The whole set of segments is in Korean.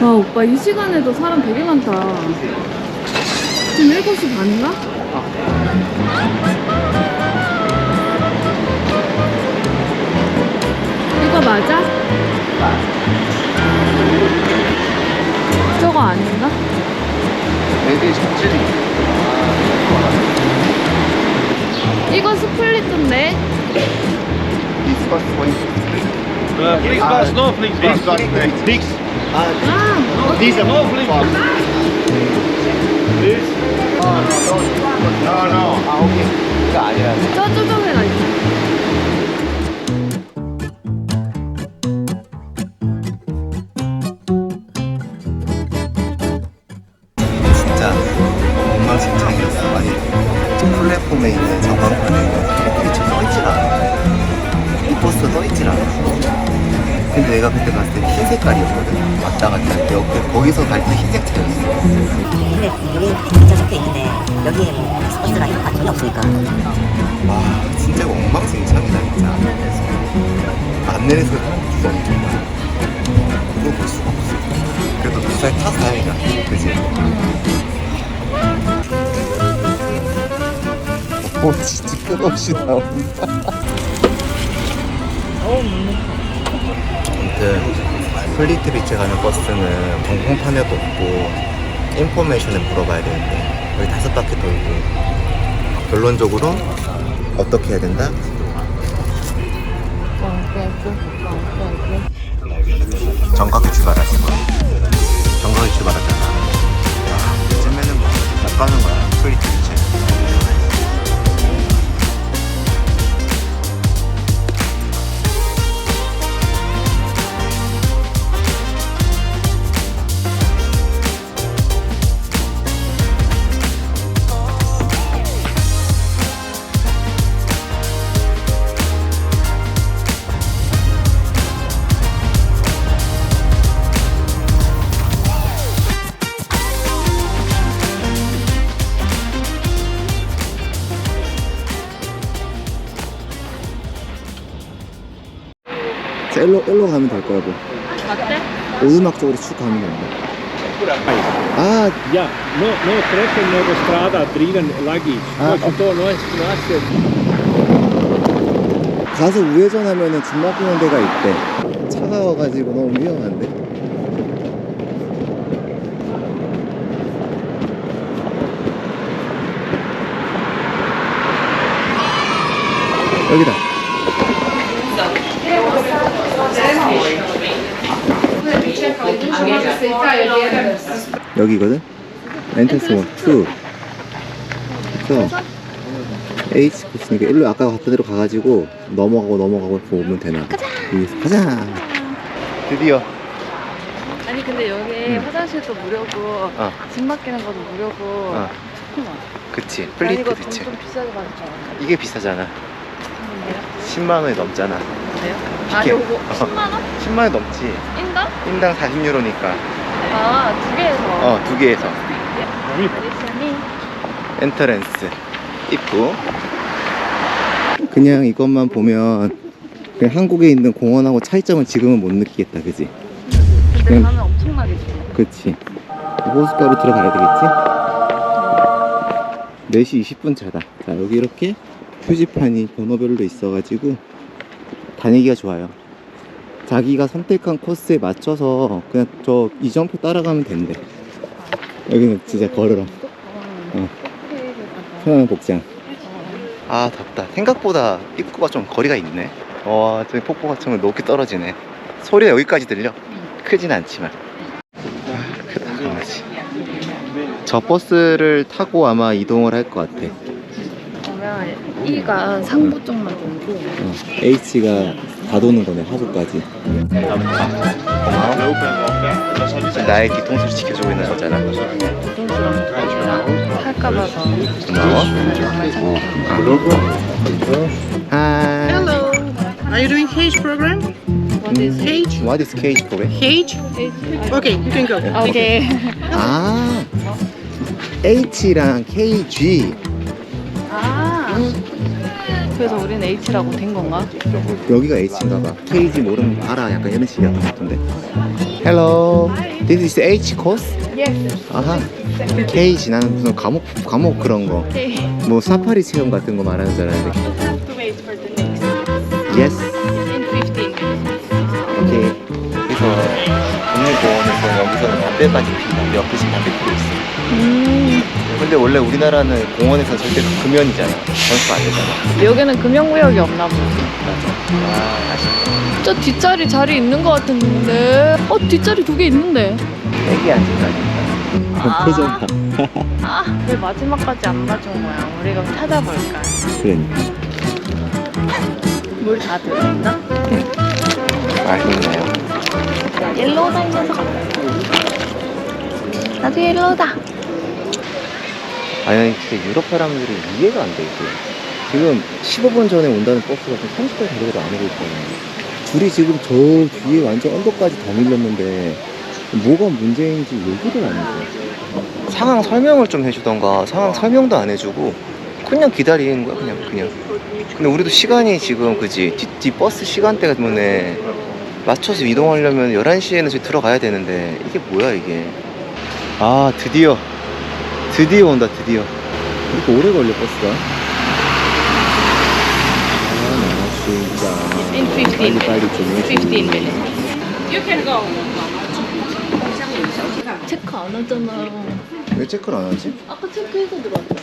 아 오빠 이 시간에도 사람 되게 많다. 지금 7시 반인가? 이거 맞아? 저거 아닌가? 애들이 정신이 이거 스플릿인데? Uh, Flixbus, no Flixbus. Flixbus. Flix. 아, These are No for Flixbus. This. No, no. 아 오케이 이거 아니라네 저 쪼정해가 있어. 아무튼 플리트 비치 가는 버스는 경공판에도 없고 인포메이션을 물어봐야 되는데 여기 다섯 바퀴 돌고 결론적으로 어떻게 해야 된다? 정각에 출발하신 거야. 정각에 출발하잖아. 와, 이쯤에는 뭐, 못 가는 거야. 플리트 비치. 일로, 일로 가면 될 거야, 뭐. 맞대? 오두막 쪽으로 쭉 가면 된다. 아, Ja, no, no treffen nego strada driven lagić. A, Hoću to, no, naše 가서 우회전하면은 집 막히는 데가 있대. 차가워가지고 너무 위험한데? 여기거든? 엔터스 1, 2. 그래서 H 코스니까 일로 아까 갔던 데로 가가지고 넘어가고 넘어가고 보면 되나 봐. 가자. 가자. 드디어. 아니 근데 여기 응. 화장실도 무료고 어. 집 맡기는 것도 무료고 어. 그치. 난 플리트 비치. 돈좀 비싸게 받을 줄 알았는데. 이게 비싸잖아. 근데요? 10만 원이 넘잖아. 그래요? 아 피켓. 요거 어. 10만 원? 10만 원 넘지. 인당? 인당 40유로니까. 아 두 개에서. 어, 두 개에서. 아리스니 엔터랜스. 입구. 그냥 이것만 보면 그냥 한국에 있는 공원하고 차이점은 지금은 못 느끼겠다. 그지? 근데 응. 가면 엄청나게 좋아. 그치. 호숫가로 들어가야 되겠지? 4시 20분 차다. 자, 여기 이렇게 표지판이 번호별로 있어가지고 다니기가 좋아요. 자기가 선택한 코스에 맞춰서 그냥 저 이정표 따라가면 된대. 여기는 진짜 걸으러. 어. 편안한 복장. 아, 덥다. 생각보다 입구가 좀 거리가 있네. 와, 저기 폭포 같은 거 높게 떨어지네. 소리가 여기까지 들려. 크진 않지만. 아, 크다, 강아지. 저 버스를 타고 아마 이동을 할 것 같아. 그러면 E가 상부 쪽만 어, H가 다 도는 거네, 하부까지. 나의 뒤통수를 지켜주고 있는 거잖아. 할까봐 더. 고마워. 하이. Hello. Are you doing Cage program? What is Cage? What is cage program? Cage? Okay, you can go. 오케이. 아, H랑 KG. 아. 그래서 우리는 H라고 된 건가? 여기가 H인가 봐. K지 모르면 알아. 약간 이런 것 같은데. Hello. This is H course? Yes. 아하. K지 나는 무슨 과목 과목 그런 거. 뭐 사파리 체험 같은 거 말하는 줄 알았는데. have to wait for the next. Yes. In 15 minutes. 오케이. 그래서 오늘 공원에서 여기서는 담배까지 피고 몇 개씩 담배 피고 있어. 음. 근데 원래 우리나라는 공원에서 절대 금연이잖아. 전수 안 되잖아. 여기는 금연구역이 없나 보네. 아, 아쉽다. 저 뒷자리 자리 있는 것 같은데. 어 뒷자리 두 개 있는데. 애기 앉은다니까. 아. 표정 봐. 아, 왜 마지막까지 안 봐준 거야? 우리가 찾아볼까? 그러니까. 물 다 들어있나? 맛있네요. 옐로우다 이 녀석. 나도 옐로우다. 아니 진짜 유럽 사람들이 이해가 안돼 이게. 지금 15분 전에 온다는 버스가 지금 30분 정도도 안 오고 있거든요. 줄이 지금 저 뒤에 완전 언덕까지 다 밀렸는데 뭐가 문제인지 얘기를 안 해줘 상황 설명을 좀 해주던가 상황 설명도 안 해주고 그냥 기다리는 거야 그냥 그냥. 근데 우리도 시간이 지금 그지? 뒤, 뒤 버스 시간대 때문에 맞춰서 이동하려면 11시에는 저기 들어가야 되는데 이게 뭐야 이게? 아 드디어 드디어 온다 드디어 이렇게 오래 걸려 버스가 아 나 진짜 In 15 빨리. 빨리 좀 해줘 15 minutes. 체크 안 하잖아. 왜 체크를 안 하지? 아까 체크해서 들어왔잖아.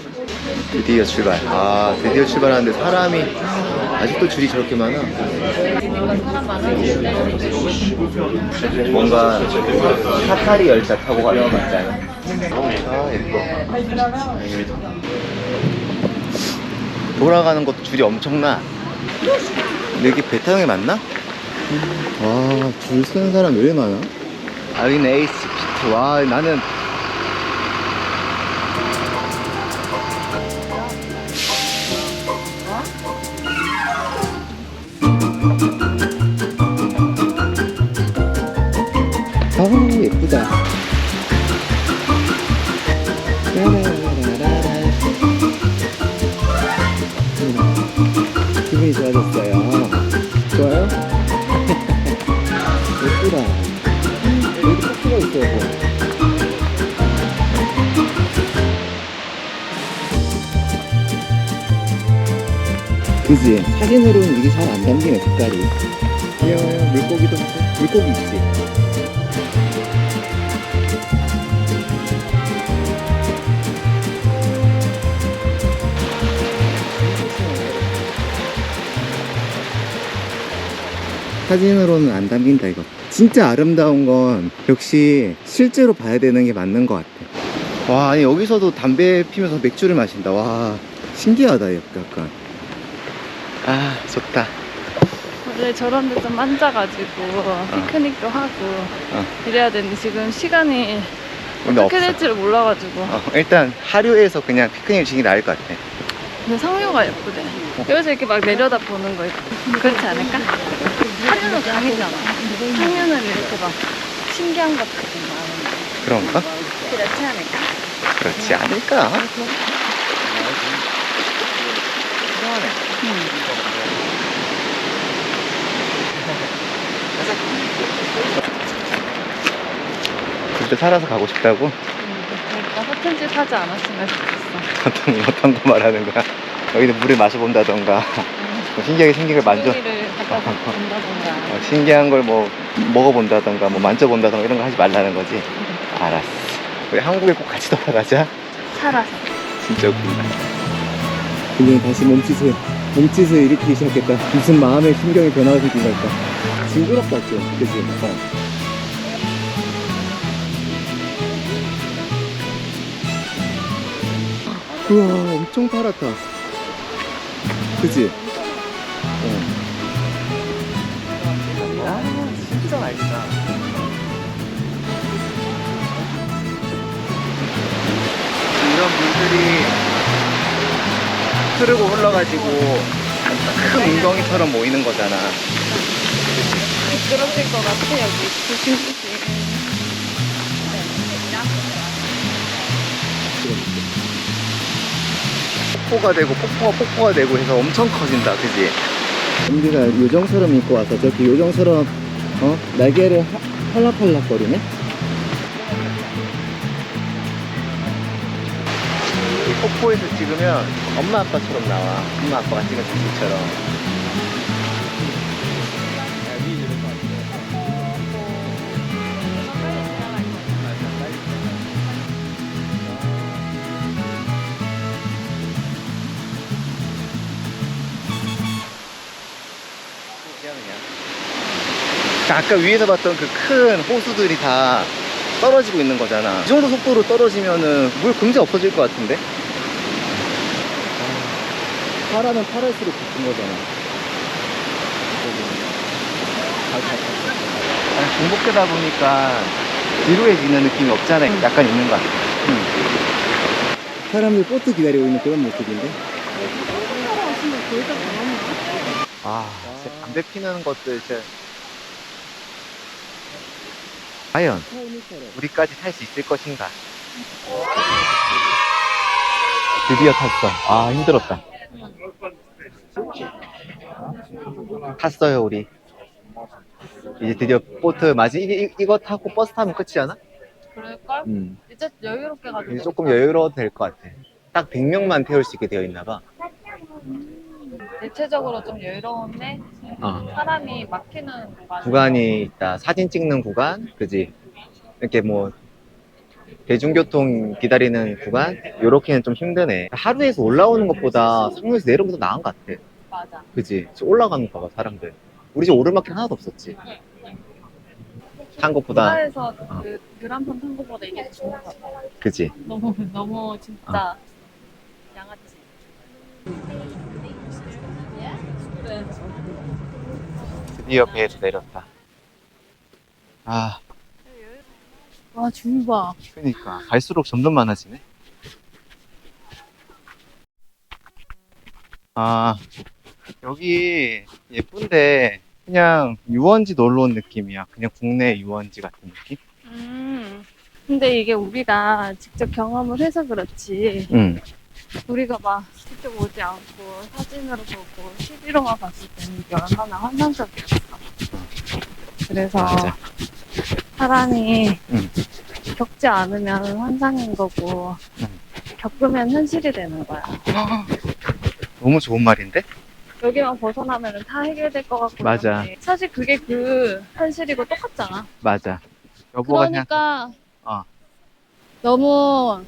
드디어 출발 아 드디어 출발하는데 사람이 아직도 줄이 저렇게 많아 그러니까 사람 많아지는데. 뭔가 사파리 열차 타고 가는 것 같지 않아? 아 예뻐 돌아가는 것도 줄이 엄청나 근데 여기 배타형이 맞나? 와줄 서는 사람 왜 많아? 아 여기는 에이스 피트 와 나는 그지? 사진으로는 이게 잘 안 담기네 색깔이. 귀여워요. 물고기도 물고기 있지? 사진으로는 안 담긴다 이거. 진짜 아름다운 건 역시 실제로 봐야 되는 게 맞는 것 같아. 와 아니 여기서도 담배 피면서 맥주를 마신다. 와 신기하다 약간 아 좋다. 원래 저런 데 좀 앉아가지고 피크닉도 하고 어. 이래야 되는데 지금 시간이 근데 어떻게 없어 될지를 몰라가지고. 어, 일단 하류에서 그냥 피크닉 치는 게 나을 것 같아. 근데 상류가 예쁘대. 여기서 이렇게 막 내려다 보는 거 있고. 그렇지 않을까? 하류는 강이잖아. 상류는 이렇게 막 신기한 것들이 많은데 그런가? 그렇지 않을까? 그렇지 않을까? 그 때 살아서 가고 싶다고? 그러니까 허튼짓 하지 않았으면 좋겠어. 어떤, 어떤 거 말하는 거야? 여기는 물을 마셔본다던가. 뭐 신기하게 생긴 걸 만져. 고기를 갖다 본다던가. 어, 신기한 걸 뭐 먹어본다던가 뭐 만져본다던가 이런 거 하지 말라는 거지? 알았어. 우리 한국에 꼭 같이 돌아가자. 살아서. 진짜 웃긴다. 그냥 다시 몸짓을 몸짓을 일으키기 시작했다 무슨 마음의 신경의 변화가 생긴 걸까 징그럽다 좀 그치? 약간. 우와 엄청 파랗다. 그치? 어. 아 진짜 맛있다 흐르고 흘러가지고 큰 웅덩이처럼 모이는 거잖아. 미끄러질 것 같아 여기 조심조심 폭포가 되고 폭포가 폭포가 되고 해서 엄청 커진다 그지? 우리가 요정처럼 입고 와서 저렇게 요정처럼 어? 날개를 하- 팔락팔락거리네? 이 폭포에서 찍으면 엄마 아빠처럼 나와 엄마 아빠가 찍은 사진처럼 아까 위에서 봤던 그 큰 호수들이 다 떨어지고 있는 거잖아. 이 정도 속도로 떨어지면은 물 금세 없어질 것 같은데? 아, 파라면 파랄수록 깊은 거잖아. 아니, 중복되다 보니까 지루해지는 느낌이 없잖아. 약간 있는 것 같아. 사람들 보트 기다리고 있는 그런 모습인데? 아, 진짜 담배 피는 것들 진짜. 과연 우리까지 탈 수 있을 것인가? 드디어 탔어. 아, 힘들었다. 탔어요, 우리. 이제 드디어 보트 맞이 이, 이- 이거 타고 버스 타면 끝이잖아? 그럴걸? 음. 이제 여유롭게 가도 이제 조금 여유로워도 될 것 같아. 딱 100명만 태울 수 있게 되어 있나 봐. 대체적으로 좀 여유로운데 어. 사람이 막히는 구간 구간이 있다. 사진 찍는 구간, 그지? 이렇게 뭐, 대중교통 기다리는 구간? 요렇게는 좀 힘드네. 하루에서 올라오는 것보다 상류에서 내려오는 게더 나은 것 같아. 맞아 그지? 저 올라가는 거 봐, 사람들. 우리 집 오르막길 하나도 없었지. 한 것보다, 바다에서 어. 그 드람폰 탄 것보다 이게 더 좋은 것 같아 그지? 너무 너무 진짜 양아치 드디어 배에서 내렸다. 아, 와줄 봐. 그니까. 갈수록 점점 많아지네. 아, 여기 예쁜데, 그냥 유원지 놀러 온 느낌이야. 그냥 국내 유원지 같은 느낌? 음. 근데 이게 우리가 직접 경험을 해서 그렇지. 응. 우리가 막 직접 오지 않고 사진으로 보고 TV로만 봤을 때는 이게 얼마나 환상적이었어. 그래서 맞아. 사람이 응. 겪지 않으면 환상인 거고 응. 겪으면 현실이 되는 거야. 너무 좋은 말인데? 여기만 벗어나면 다 해결될 것 같고. 맞아. 그런데 사실 그게 그 현실이고 똑같잖아. 맞아. 여보가 그냥, 그러니까 어. 너무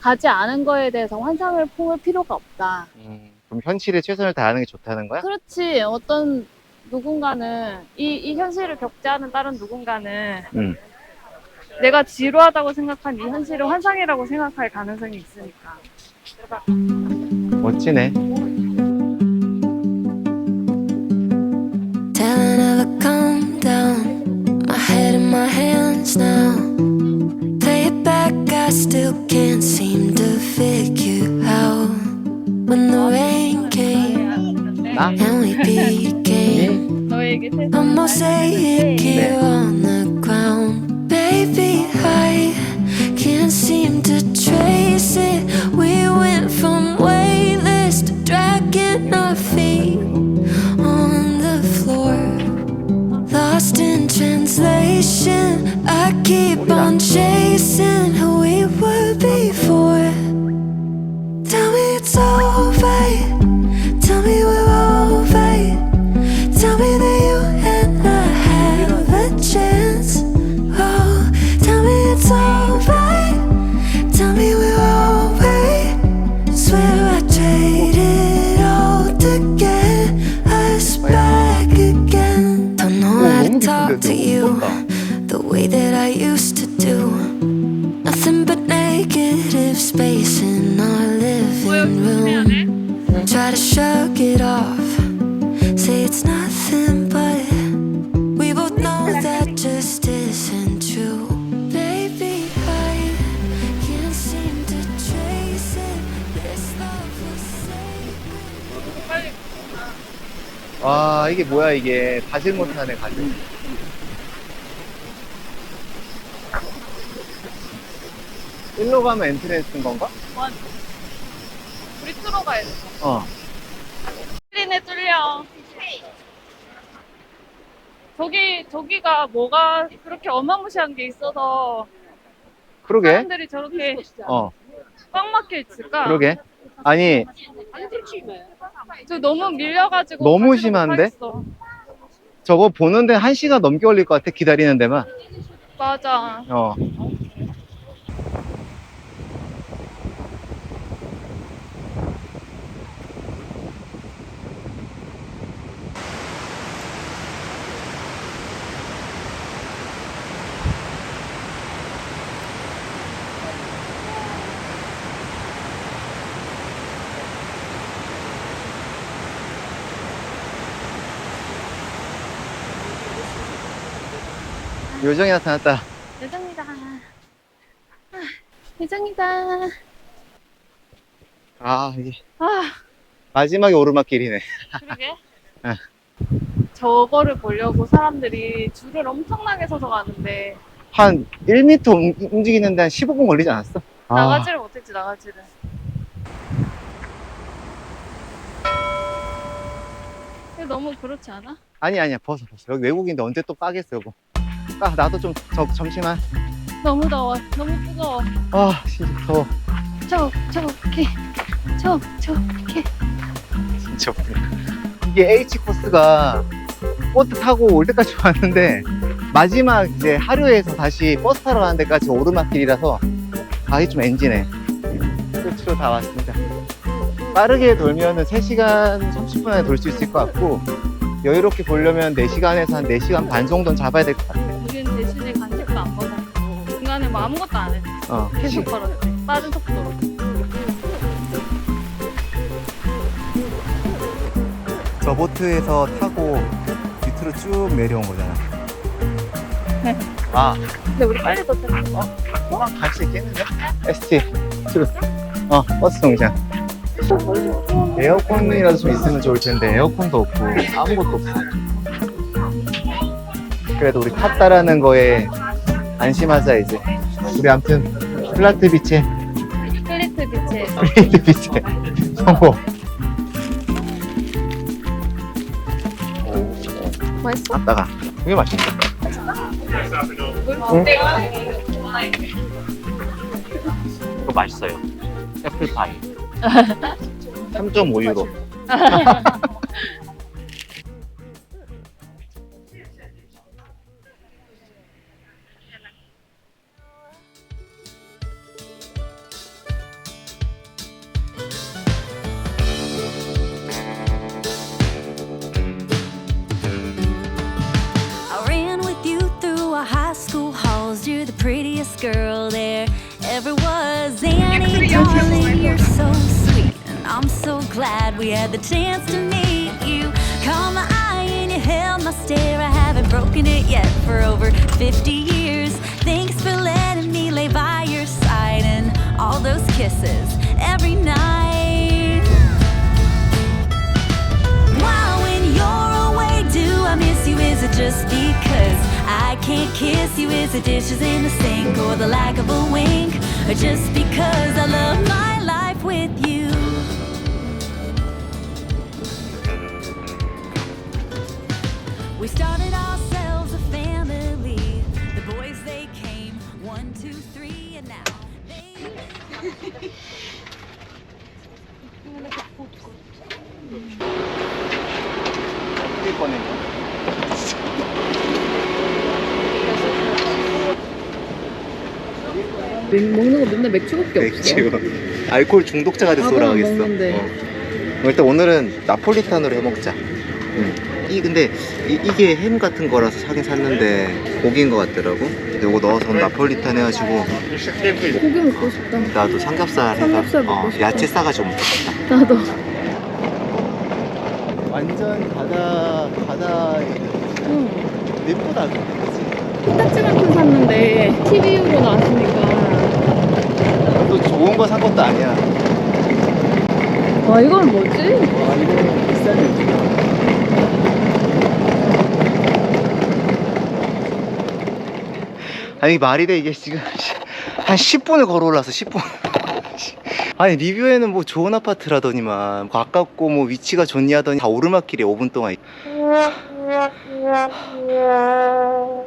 가지 않은 거에 대해서 환상을 품을 필요가 없다. 음, 그럼 현실에 최선을 다하는 게 좋다는 거야? 그렇지. 어떤 누군가는 이, 이 현실을 겪지 않은 다른 누군가는 응. 내가 지루하다고 생각한 이 현실을 환상이라고 생각할 가능성이 있으니까. 멋지네. Telling her to calm down. My head in my hands now. Play it back, I still can't seem to figure out. When the rain came 나? and we became 너에게 세상을 almost laying here 네. on the ground. Baby, living room. Try to shrug it off, say it's nothing, but we both know that just isn't true. Baby, I can't seem to trace it. This love was sacred. 와, 이게 뭐야, 이게. 가질 못하네, 가질. 일로 가면 엔트랜스인 건가? 맞아. 밑으로 가야 돼. 어. 뚫리네 뚫려. 저기 저기가 뭐가 그렇게 어마무시한 게 있어서 그러게. 사람들이 저렇게 어, 꽉 막혀 있을까? 그러게. 아니, 저 너무 밀려가지고 너무 가지도 심한데? 못하겠어. 저거 보는데 한 시간 넘게 걸릴 것 같아, 기다리는 데만. 맞아. 어. 요정이 나타났다. 예정이다. 아, 예정이다. 아, 이게 아, 마지막에 오르막길이네. 그러게. 아. 저거를 보려고 사람들이 줄을 엄청나게 서서 가는데 한 1m 움- 움직이는데 한 15분 걸리지 않았어? 아, 나가지를 못했지 나가지를. 근데 너무 그렇지 않아? 아니, 아니야. 벗어, 벗어. 여기 외국인데 언제 또 까겠어, 여보. 까, 나도 좀, 저, 잠시만. 너무 더워. 너무 뜨거워. 아, 진짜 더워. 촉촉해. 촉촉해. 진짜 웃겨. 이게 H 코스가 보트 타고 올 때까지 왔는데 마지막 이제 하류에서 다시 버스 타러 가는 데까지 오르막길이라서 가기 좀 엔진해. 끝으로 다 왔습니다. 빠르게 돌면은 3시간 30분 안에 돌 수 있을 것 같고 여유롭게 보려면 4시간에서 한 4시간 반 정도는 잡아야 될 것 같아. 우린 대신에 간식도 안 먹었고 중간에 뭐 아무것도 안 했어. 어, 계속 걸었지. 빠른 속도로. 저 보트에서 타고 밑으로 쭉 내려온 거잖아. 아, 근데 우리 빨리 도착했어. 금방 갈수 있겠는데? ST. 어, 버스 정장. 에어컨이라도 좀 있으면 좋을 텐데, 에어컨도 없고, 아무것도 없어. 그래도 우리 탔다라는 거에 안심하자, 이제. 우리 아무튼, 플라트 비치, 플리트 비치. 플레이트 비치, 성공. 맛있어? 아따가. 이게 맛있다. 응? 이거 맛있어요. 애플파이. 3.5유로. Is it dishes in the sink or the lack of a wink? Or just because I love my life with you? We started ourselves a family. The boys, they came one, two, three, and now they. 뛸 먹는 거 맨날 맥주밖에 맥주. 알코올 중독자가 돼서 밥은 안 돌아가겠어. 먹는데. 어. 일단 오늘은 나폴리탄으로 해 먹자. 이 근데 이, 게 햄 같은 거라서 사긴 샀는데 고기인 것 같더라고. 근데 이거 넣어서 나폴리탄 해가지고 고기 먹고 싶다. 나도 삼겹살 해서 삼겹살 먹고 어, 싶다. 야채 싸가지고 먹고 싶다. 나도. 완전 바다 바다 응. 예쁘다. 그치? 코딱지 같은 샀는데 TV로 나왔으니까. 또 좋은 거 산 것도 아니야. 와 이건 뭐지? 와 이거 비싼 맥주다. 아니 말이 돼 이게 지금 한 10분을 걸어 올라서 10분 아니 리뷰에는 뭐 좋은 아파트라더니만 가깝고 뭐 위치가 좋니 하더니 다 오르막길에 5분 동안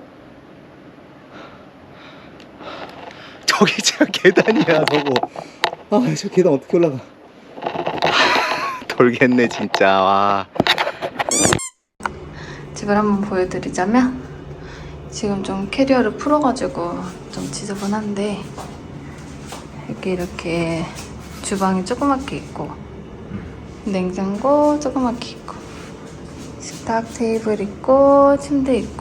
저기 진짜 계단이야 저거. 아 저 계단 어떻게 올라가? 돌겠네 진짜. 와. 집을 한번 보여드리자면 지금 좀 캐리어를 풀어가지고 좀 지저분한데 여기 이렇게 주방이 조그맣게 있고 냉장고 조그맣게 있고 식탁 테이블 있고 침대 있고 이렇게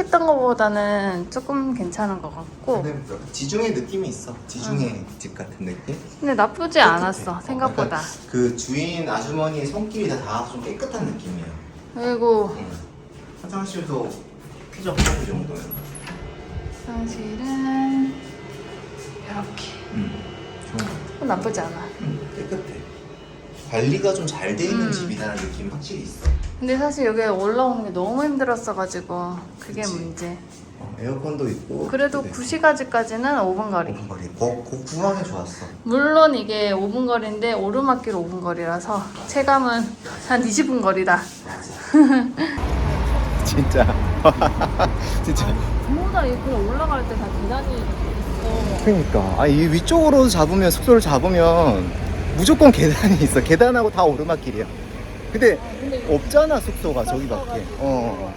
생각했던 것보다는 조금 괜찮은 것 같고. 근데 지중해 느낌이 있어. 지중해 집 같은 느낌? 근데 나쁘지 않았어 생각보다. 약간 그 주인 아주머니의 손길이 다 닿아서 좀 깨끗한 느낌이에요. 그리고 응. 화장실도 쾌적하고 이 정도면 화장실은 이렇게. 응. 좋은 것 같아. 나쁘지 않아. 응, 깨끗해. 관리가 좀 잘 돼 있는 음. 집이라는 느낌이 확실히 있어 근데 사실 여기 올라오는 게 너무 힘들었어가지고 그게 그치. 문제. 어, 에어컨도 있고 그래도 네. 구시가지까지는 5분 거리. 5분 거리. 거, 그 구멍이 좋았어. 물론 이게 5분 거리인데 오르막길 5분 거리라서 체감은 한 20분 거리다. 진짜. 진짜. 전부 다 그냥 올라갈 때 다 계단이 있어 그러니까. 아 이 위쪽으로 잡으면 숙소를 잡으면 무조건 계단이 있어. 계단하고 다 오르막길이야 근데 없잖아 숙소가 저기밖에 어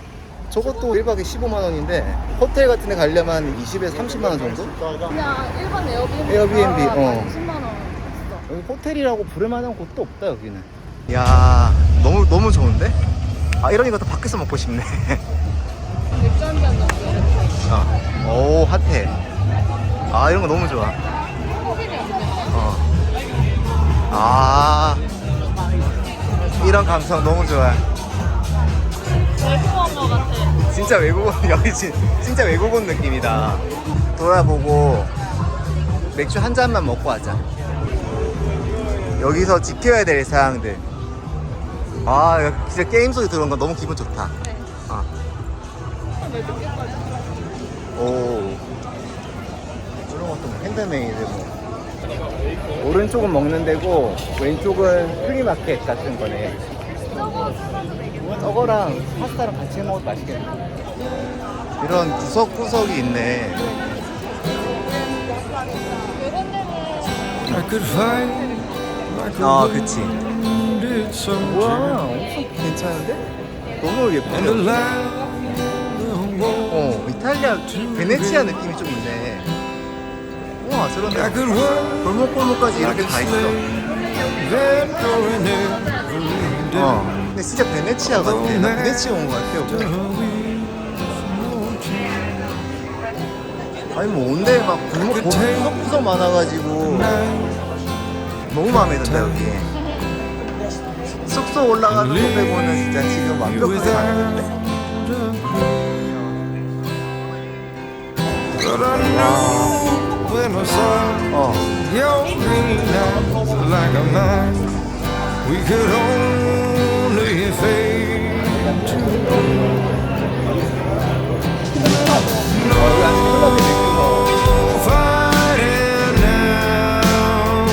저것도 1박에 15만 원인데 호텔 같은 데 가려면 20에서 30만 원 정도? 그냥 일반 에어비앤비 에어비앤비, 어. 20만 원 했어 여기 호텔이라고 부를 만한 곳도 없다 여기는 야 너무 너무 좋은데? 아 이러니까 또 밖에서 먹고 싶네 맥주 한잔 어. 오 핫해 아 이런 거 너무 좋아 어. 아 이런 감성 너무 좋아. 외국어 거 같아. 진짜 외국인 여기 진, 진짜 외국인 느낌이다. 돌아보고 맥주 한 잔만 먹고 하자. 여기서 지켜야 될 사항들. 아 진짜 게임 소리 들어온 거 너무 기분 좋다. 아. 오. 이런 것도 뭐 핸드메이드 뭐 오른쪽은 먹는 데고 왼쪽은 플리마켓 같은 거네 저거랑 파스타랑 같이 해 먹어도 맛있겠네. 이런 구석구석이 있네. A 아, 그치. 엄청 괜찮은데? 너무 war. 어, 이탈리아 베네치아 있네. 우와, 저런데 골목골목까지 이렇게 다 있어. 어. 근데 진짜 베네치아 같아. 나 베네치아 온 것 같아. 아니, 뭐, 온데 막 골목, 골목 구석구석 많아가지고. 너무 마음에 든다, 여기. 숙소 올라가는 거 빼고는 진짜 지금 완벽하게 your green eyes like a knife, we could only fade to fighting now,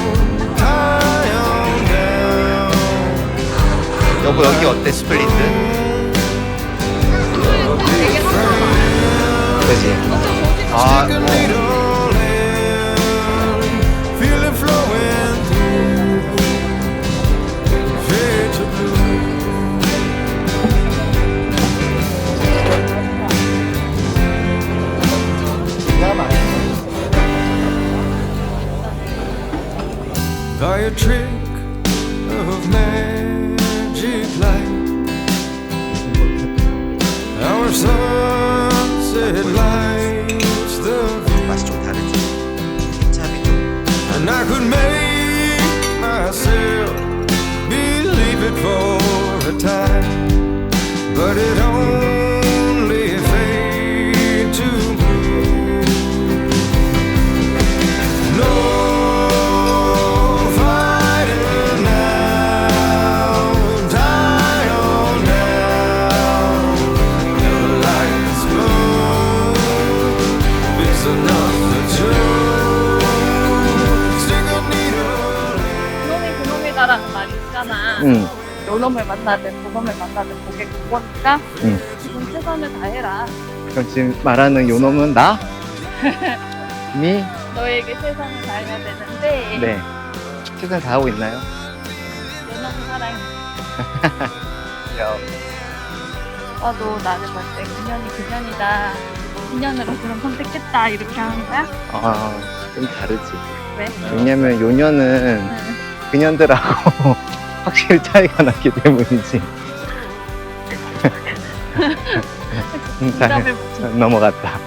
tie on down. 여보, 여기 어때, 스플릿드? 그지? 아, 어. by a trick of magic light. Our sunset lights the view, and I could make. 응. 요놈을 만나든 보검을 만나든 그게 그거니까 응. 지금 최선을 다해라. 그럼 지금 말하는 요놈은 나? 미? 너에게 최선을 다해야 되는데 네. 최선 다하고 있나요? 요놈 사랑해. 오빠도 나를 볼때 그년이 그년이다. 인연으로 그런 선택했다 이렇게 하는 거야? 아, 좀 다르지. 왜? 왜냐면 요년은 그년들하고 확실히 차이가 났기 때문이지. 잘 대답을 못 해. 넘어갔다.